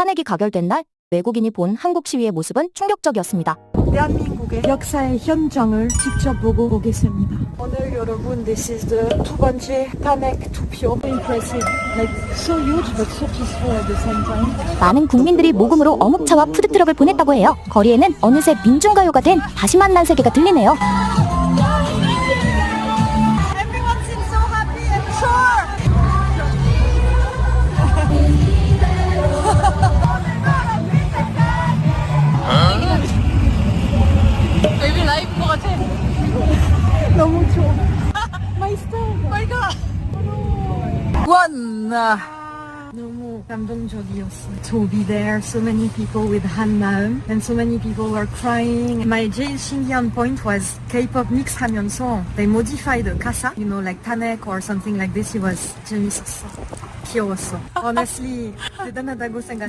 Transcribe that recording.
탄핵이 가결된 날 외국인이 본 한국 시위의 모습은 충격적이었습니다. 대한민국의 역사의 현장을 직접 보고 오겠습니다. 오늘 여러분, this is the 두 번째 탄핵 투표. Impressive, like so huge but so peaceful at the same time. 많은 국민들이 모금으로 어묵차와 푸드트럭을 보냈다고 해요. 거리에는 어느새 민중가요가 된 다시 만난 세계가 들리네요. 너무 좋아. My style. 빨리 가. 원나. 너무 감동적이었어. To be there, so many people with 한마음, and so many people were crying. My 제일 신기한 point was K-pop mix 하면서 they modified the 가사, you know, like 타넥 or something like this. It was 재밌었어. 귀여웠어. Honestly, 대단하다고 생각.